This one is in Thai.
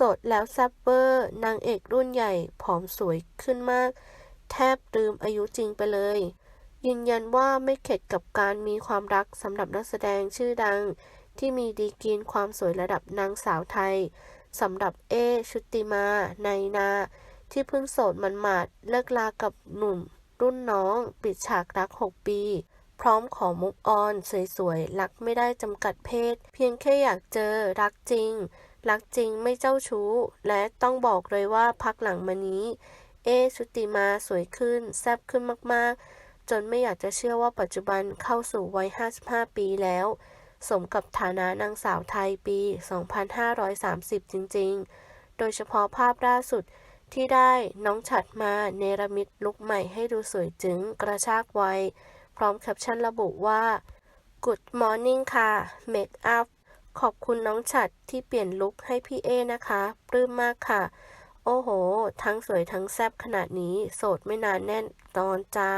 สดแล้วแซ่บเวอร์ นางเอกรุ่นใหญ่ผอมสวยขึ้นมาก แทบลืมอายุจริงไปเลย ยืนยันว่าไม่เข็ดกับการมีความรักสำหรับนักแสดงชื่อดัง ที่มีดีกรีนความสวยระดับนางสาวไทยสำหรับเอ ชุติมาในนา ที่เพิ่งโสดมันหมาดเลิกลากับหนุ่ม รุ่นน้องปิดฉากรัก 6 ปี พร้อมขอมุกออน สวยๆ รักไม่ได้จำกัดเพศ เพียงแค่อยากเจอรักจริง รักจริงไม่เจ้าชู้ และต้องบอกเลยว่าพักหลังมานี้ เอชุติมาสวยขึ้น แซบขึ้นมากๆ จนไม่อยากจะเชื่อว่าปัจจุบันเข้าสู่วัย 55 ปีแล้ว สมกับฐานะนางสาวไทยปี 2530 จริง ๆ โดยเฉพาะภาพล่าสุดที่ได้น้องฉัดมาเนรมิตลุคใหม่ให้ดูสวยจึงกระชากไว พร้อมแคปชั่นระบุว่า Good morning ค่ะ Make up ขอบคุณน้องฉัดที่เปลี่ยนลุคให้พี่เอนะคะ ปลื้มมากค่ะ โอ้โห ทั้งสวยทั้งแซ่บขนาดนี้ โสดไม่นานแน่นตอนจ้า